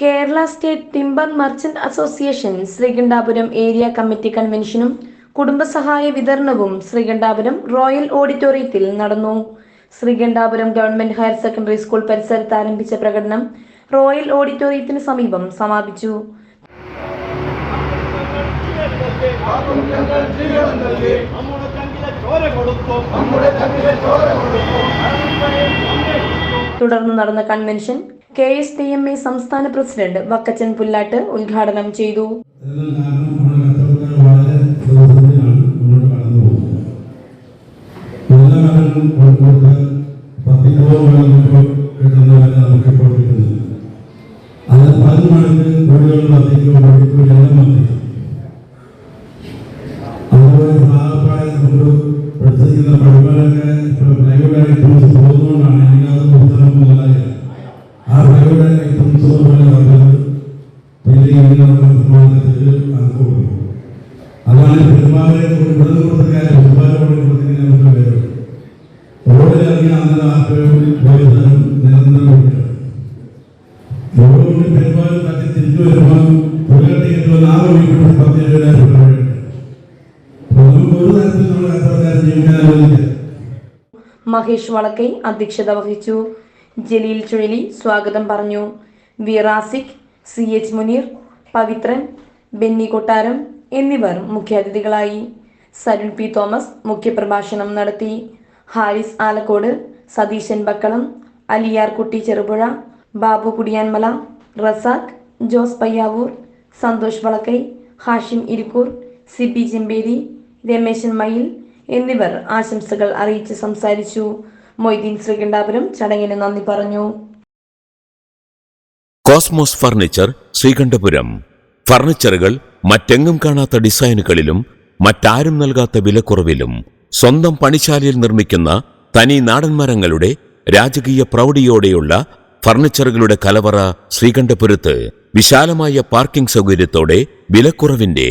Kerala state timber merchant association Sreekandapuram area committee കൺവെൻഷനും കുടുംബസഹായ വിതരണവും Sreekandapuram royal ഓഡിറ്റോറിയത്തിൽ നടന്നു. Sreekandapuram government higher secondary school പരിസരത്ത് ആരംഭിച്ച പ്രകടനം റോയൽ ഓഡിറ്റോറിയത്തിന് സമീപം സമാപിച്ചു. തുടർന്ന് നടന്ന convention K S T M A സംസ്ഥാന പ്രസിഡന്റ് വക്കച്ചൻ പുല്ലാട്ട് ഉദ്ഘാടനം ചെയ്തു. അതുപോലെ കാരണം നമ്മുടെ കച്ചവടക്കാർ വളരെ അതാണ് പെരുമാറെ ഇവിടെ കൊടുത്ത കാര്യം പെരുമാറെ കൊടുക്കുന്ന നമുക്ക് വരും റോഡിലിറങ്ങി അന്നേരം ആ പേരിൽ പോയി നിരന്തരം വിട്ടു റോഡിന് പെരുമാറി തട്ടി തിരിച്ചു വരുമ്പോൾ പുലകട്ടി കിട്ടുന്ന ആറ് മണിക്കൂർ പത്ത് ഏഴായിരം രൂപ വേണ്ടി നമുക്ക് ഒരു തരത്തിൽ മഹേഷ് വളക്കൈ അധ്യക്ഷത വഹിച്ചു. ജലീൽ ചുഴലി സ്വാഗതം പറഞ്ഞു. V Rasiq C H Muneer Pavithran Benny Kottaram എന്നിവർ മുഖ്യാതിഥികളായി സരുൺ പി തോമസ് മുഖ്യപ്രഭാഷണം നടത്തി. ഹാരിസ് ആലക്കോട് സതീശൻ ബക്കളം അലിയാർ കുട്ടി ചെറുപുഴ ബാബു കുടിയാൻമല റസാഖ് ജോസ് പയ്യാവൂർ സന്തോഷ് വളക്കൈ ഹാഷിം ഇരിക്കൂർ പി ചെമ്പേരി രമേശൻ മയിൽ എന്നിവർ ആശംസകൾ അറിയിച്ച് സംസാരിച്ചു. മൊയ്തീൻ ശ്രീകണ്ഠാപുരം ചടങ്ങിന് നന്ദി പറഞ്ഞു. Cosmos furniture Sreekandapuram. ഫർണിച്ചറുകൾ മറ്റെങ്ങും കാണാത്ത ഡിസൈനുകളിലും മറ്റാരും നൽകാത്ത വിലക്കുറവിലും സ്വന്തം പണിശാലയിൽ നിർമ്മിക്കുന്ന തനി നാടൻ മരങ്ങളുടെ രാജകീയ പ്രൗഢിയോടെയുള്ള ഫർണിച്ചറുകളുടെ കലവറ ശ്രീകണ്ഠപുരത്ത് വിശാലമായ പാർക്കിംഗ് സൗകര്യത്തോടെ വിലക്കുറവിന്റെ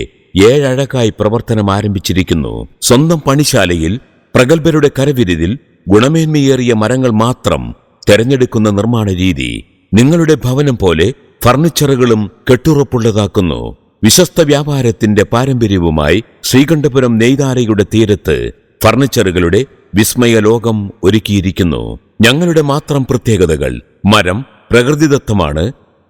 ഏഴഴകായി പ്രവർത്തനം ആരംഭിച്ചിരിക്കുന്നു. സ്വന്തം പണിശാലയിൽ പ്രഗത്ഭരുടെ കരവിരുതിൽ ഗുണമേന്മയേറിയ മരങ്ങൾ മാത്രം തെരഞ്ഞെടുക്കുന്ന നിർമ്മാണ രീതി നിങ്ങളുടെ ഭവനം പോലെ ഫർണിച്ചറുകളും കെട്ടുറപ്പുള്ളതാക്കുന്നു. വിശ്വസ്ത വ്യാപാരത്തിന്റെ പാരമ്പര്യവുമായി ശ്രീകണ്ഠപുരം നെയ്താരയുടെ തീരത്ത് ഫർണിച്ചറുകളുടെ വിസ്മയ ലോകം ഒരുക്കിയിരിക്കുന്നു. ഞങ്ങളുടെ മാത്രം പ്രത്യേകതകൾ മരം പ്രകൃതിദത്തമാണ്.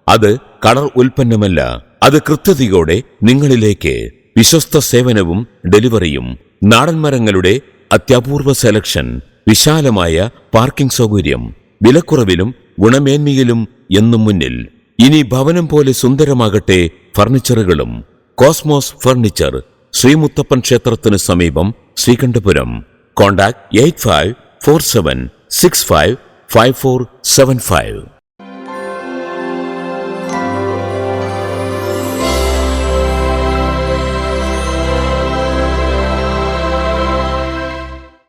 അത് കളർ ഉൽപ്പന്നമല്ല അത് കൃത്യതയോടെ നിങ്ങളിലേക്ക് വിശ്വസ്ത സേവനവും ഡെലിവറിയും നാടൻ മരങ്ങളുടെ അത്യപൂർവ സെലക്ഷൻ വിശാലമായ പാർക്കിംഗ് സൗകര്യം വിലക്കുറവിലും ഗുണമേന്മയിലും എന്നും മുന്നിൽ. ഇനി ഭവനം പോലെ സുന്ദരമാകട്ടെ ഫർണിച്ചറുകളും. കോസ്മോസ് ഫർണിച്ചർ ശ്രീമുത്തപ്പൻ ക്ഷേത്രത്തിന് സമീപം Sreekandapuram. Contact eight five four seven six five five four seven five.